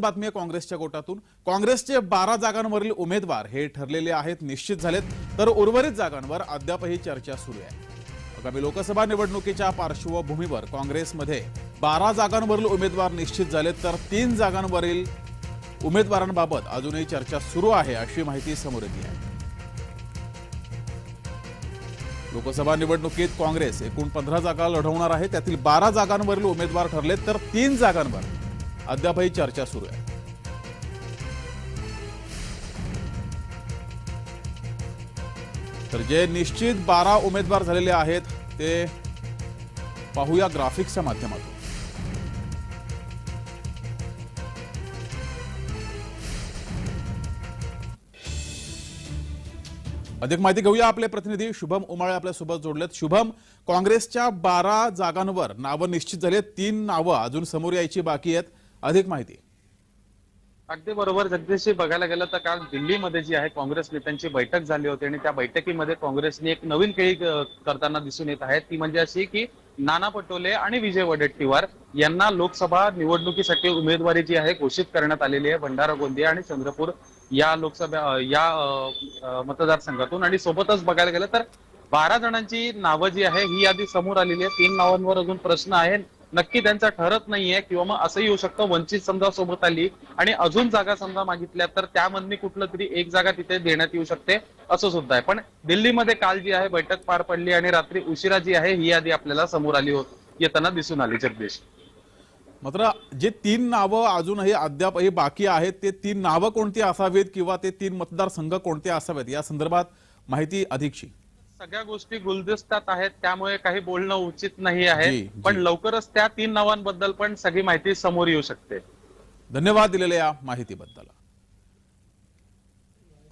बातमी आहे काँग्रेसच्या गोटातून. काँग्रेसचे बारा जागांवरील उमेदवार हे ठरलेले आहेत निश्चित झालेत. तर उर्वरित जागांवर अद्यापही चर्चा सुरू आहे. आगामी लोकसभा निवडणुकीच्या पार्श्वभूमीवर काँग्रेसमध्ये बारा जागांवरील उमेदवार निश्चित झालेत तर तीन जागांवरील उमेदवारांबाबत अजूनही चर्चा सुरू आहे अशी माहिती समोर येते आहे. लोकसभा निवडणुकीत काँग्रेस एकूण पंधरा जागा लढवणार आहे त्यातील बारा जागांवरील उमेदवार ठरलेत तर तीन जागांवर अद्यापही चर्चा सुरू आहे. तर जे निश्चित बारा उमेदवार झालेले आहेत ते पाहूया ग्राफिक्सच्या माध्यमातून. अधिक माहिती घेऊया आपले प्रतिनिधी. शुभम उमाळे आपल्यासोबत जोडलेत. शुभम काँग्रेसच्या बारा जागांवर नावं निश्चित झालीत तीन नावं अजून समोर यायची बाकी आहेत. अधिक माहिती. अगदी बरोबर. जगदीशजी बघायला गेलं तर काल दिल्लीमध्ये जी आहे काँग्रेस नेत्यांची बैठक झाली होती आणि त्या बैठकीमध्ये काँग्रेसने एक नवीन खेळी करताना दिसून येत आहे. ती म्हणजे अशी की नाना पटोले आणि विजय वडेट्टीवार यांना लोकसभा निवडणुकीसाठी उमेदवारी जी आहे घोषित करण्यात आलेली आहे. भंडारा गोंदिया आणि चंद्रपूर या लोकसभा या मतदारसंघातून. आणि सोबतच बघायला गेलं तर बारा जणांची नावं जी आहे ही यादी समोर आलेली आहे. तीन नावांवर अजून प्रश्न आहे नक्की त्यांचा ठरत नाहीये किंवा मग असंही होऊ शकतं वंचित समजा सोबत आली आणि अजून जागा समजा मागितल्या तर त्यामधली कुठलं तरी एक जागा तिथे देण्यात येऊ शकते असं सुद्धा आहे. पण दिल्लीमध्ये काल जी आहे बैठक पार पडली आणि रात्री उशिरा जी आहे ही यादी आपल्याला समोर आली होत येताना दिसून आली जगदीश. मात्र जे तीन नावं अजूनही अद्यापही बाकी आहेत ते तीन नावं कोणती असावीत किंवा ते तीन मतदारसंघ कोणते असावेत या संदर्भात माहिती अधिकची सगळ्या गोष्टी गुलदस्त्यात आहेत त्यामुळे काही बोलणं उचित नाही आहे. पण लवकरच त्या तीन नावांबद्दल पण सगळी माहिती समोर येऊ शकते. धन्यवाद दिलेल्या या माहितीबद्दल.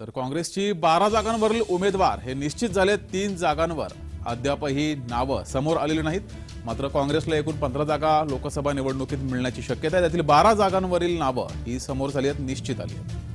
तर काँग्रेसची बारा जागांवरील उमेदवार हे निश्चित झाले तीन जागांवर. अद्यापही नावं समोर आलेली नाहीत. मात्र काँग्रेसला एकूण पंधरा जागा लोकसभा निवडणुकीत मिळण्याची शक्यता आहे. त्यातील बारा जागांवरील नावं ही समोर झाली आहेत निश्चित आली आहेत.